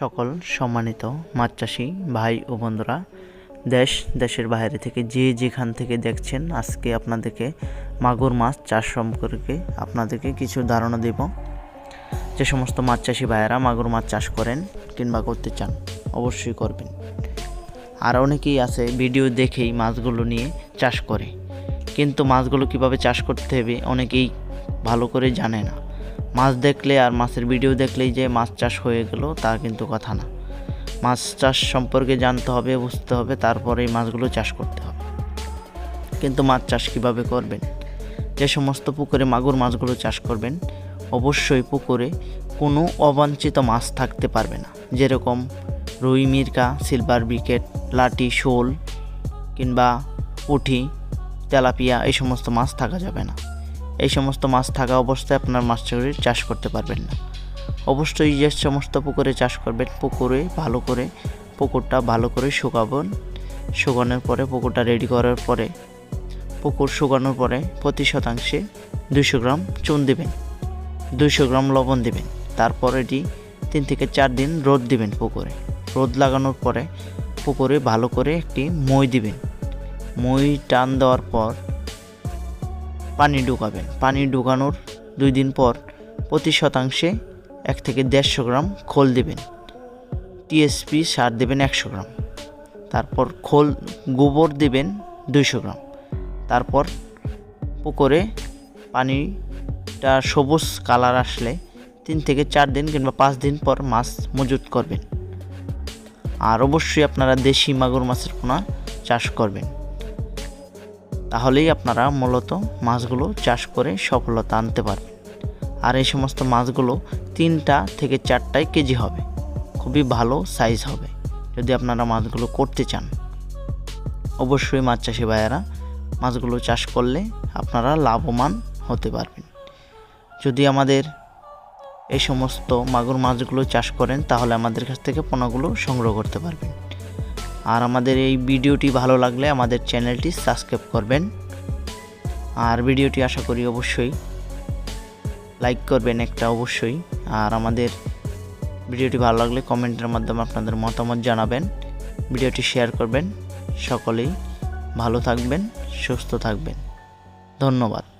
সকল সম্মানিত মাছ চাষি ভাই ও বন্ধুরা, দেশ, দেশের বাইরে থেকে যে যেখান থেকে দেখছেন, আজকে আপনাদেরকে মাগুর মাছ চাষ সম্পর্কে আপনাদেরকে কিছু ধারণা দেব। যে সমস্ত মাছ চাষি ভাইয়েরা মাগুর মাছ চাষ করেন কিংবা করতে চান, অবশ্যই করবেন। আর অনেকেই আছে ভিডিও দেখেই মাছগুলো নিয়ে চাষ করে, কিন্তু মাছগুলো কীভাবে চাষ করতে হবে অনেকেই ভালো করে জানে না। মাছ দেখলে আর মাছের ভিডিও দেখলেই যে মাছ চাষ হয়ে গেল, তা কিন্তু কথা না। মাছ চাষ সম্পর্কে জানতে হবে, বুঝতে হবে, তারপরেই মাছগুলো চাষ করতে হবে। কিন্তু মাছ চাষ কীভাবে করবেন? যে সমস্ত পুকুরে মাগুর মাছগুলো চাষ করবেন, অবশ্যই পুকুরে কোনো অবাঞ্ছিত মাছ থাকতে পারবে না। যেরকম রুই, মির্কা, সিলভার বিকেট লাটি শোল কিংবা পুঁটি, তেলাপিয়া, এই সমস্ত মাছ থাকা যাবে না। এই সমস্ত মাছ থাকা অবস্থায় আপনার মাছ চাকরির চাষ করতে পারবেন না। অবশ্যই যে সমস্ত পুকুরে চাষ করবেন, পুকুরে ভালো করে, পুকুরটা ভালো করে শুকাবেন। শুকানোর পরে পুকুরটা রেডি করার পরে, পুকুর শুকানোর পরে প্রতি শতাংশে দুইশো গ্রাম চুন দিবেন। দুইশো গ্রাম লবণ দিবেন। তারপর এটি তিন থেকে চার দিন রোদ দিবেন পুকুরে। রোদ লাগানোর পরে পুকুরে ভালো করে একটি মই দিবেন। মই টান দেওয়ার পর পানি ঢুকাবেন পানি ঢুকানোর দুই দিন পর প্রতি শতাংশে এক থেকে দেড়শো গ্রাম খোল দেবেন। টিএসপি সার দেবেন একশো গ্রাম। তারপর খোল গোবর দেবেন দুইশো গ্রাম। তারপর পুকুরে পানিটা সবুজ কালার আসলে তিন থেকে চার দিন কিংবা পাঁচ দিন পর মাছ মজুত করবেন। আর অবশ্যই আপনারা দেশি মাগুর মাছের পোনা চাষ করবেন। তাহলেই আপনারা মূলত মাছগুলো চাষ করে সফলতা আনতে পারবেন। আর এই সমস্ত মাছগুলো তিনটা থেকে চারটায় কেজি হবে। খুবই ভালো সাইজ হবে, যদি আপনারা মাছগুলো করতে চান। অবশ্যই মাছ চাষি ভাইয়েরা মাছগুলো চাষ করলে আপনারা লাভবান হতে পারবেন। যদি আমাদের এই সমস্ত মাগুর মাছগুলো চাষ করেন, তাহলে আমাদের কাছ থেকে পোনাগুলো সংগ্রহ করতে পারবেন। আর আমাদের এই ভিডিওটি ভালো লাগলে আমাদের চ্যানেলটি সাবস্ক্রাইব করবেন। আর ভিডিওটি আশা করি অবশ্যই লাইক করবেন একটা অবশ্যই। আর আমাদের ভিডিওটি ভালো লাগলে কমেন্টের মাধ্যমে আপনাদের মতামত জানাবেন, ভিডিওটি শেয়ার করবেন। সকলেই ভালো থাকবেন, সুস্থ থাকবেন। ধন্যবাদ।